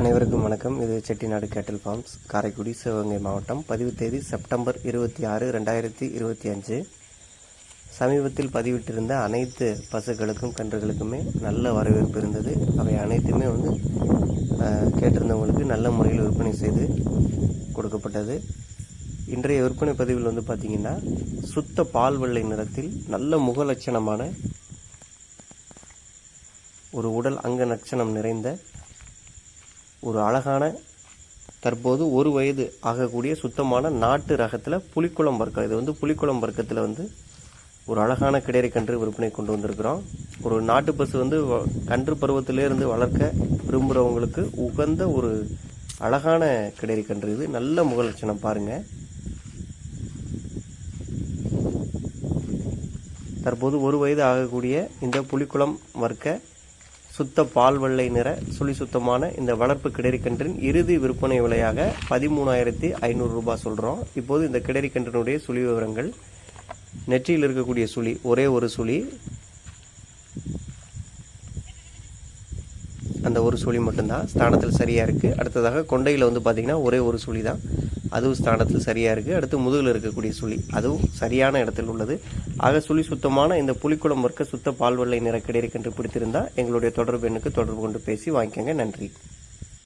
அனைவருக்கும் வணக்கம். இது செட்டிநாடு கேட்டல் ஃபார்ம்ஸ் காரைக்குடி சிவகங்கை மாவட்டம். பதிவு தேதி செப்டம்பர் இருபத்தி ஆறு ரெண்டாயிரத்தி இருபத்தி அஞ்சு. சமீபத்தில் பதிவிட்டிருந்த அனைத்து பசுக்களுக்கும் கன்றுகளுக்குமே நல்ல வரவேற்பு இருந்தது. அவை அனைத்துமே வந்து கேட்டிருந்தவங்களுக்கு நல்ல முறையில் விற்பனை செய்து கொடுக்கப்பட்டது. இன்றைய விற்பனை பதிவில் வந்து பார்த்திங்கன்னா சுத்த பால் வெள்ளை நிறத்தில் நல்ல முகலட்சணமான ஒரு உடல் அங்க லட்சணம் நிறைந்த ஒரு அழகான தற்போது ஒரு வயது ஆகக்கூடிய சுத்தமான நாட்டு ரகத்தில் புளிக்குளம் வர்க்கம். இது வந்து புளிக்குளம் வர்க்கத்தில் வந்து ஒரு அழகான கிடையறை கன்று விற்பனை கொண்டு வந்திருக்கிறோம். ஒரு நாட்டு பசு வந்து வ- கன்று பருவத்திலேருந்து வளர்க்க விரும்புகிறவங்களுக்கு உகந்த ஒரு அழகான கிடையறை கன்று இது. நல்ல முகலட்சணம் பாருங்கள் தற்போது ஒரு வயது ஆகக்கூடிய இந்த புலிக்குளம் வர்க்க சுத்த பால் வெள்ளை நிற சுழி சுத்தமான இந்த வளர்ப்பு கிடரிக்கன்றின் இறுதி விற்பனை விலையாக பதிமூணாயிரத்தி ஐநூறு ரூபாய் சொல்கிறோம் இப்போது இந்த கிடரிக்கன்றினுடைய சுழி விவரங்கள். நெற்றியில் இருக்கக்கூடிய சுழி ஒரே ஒரு சுழி. அந்த ஒரு சுழி மட்டும்தான். ஸ்தானத்தில் சரியாக இருக்குது அடுத்ததாக கொண்டையில் வந்து பார்த்திங்கன்னா ஒரே ஒரு சுழி தான் அதுவும் ஸ்தானத்தில் சரியாக இருக்குது அடுத்து முதுகில் இருக்கக்கூடிய சுழி. அதுவும் சரியான இடத்தில் உள்ளது. ஆக சுழி சுத்தமான இந்த புலிக்குளம் வர்க்க சுத்த பால்வெள்ளை நிற கிடைக்கன்று பிடித்திருந்தால் எங்களுடைய தொடர்பு எண்ணுக்கு தொடர்பு கொண்டு பேசி வாங்கிக்கோங்க. நன்றி.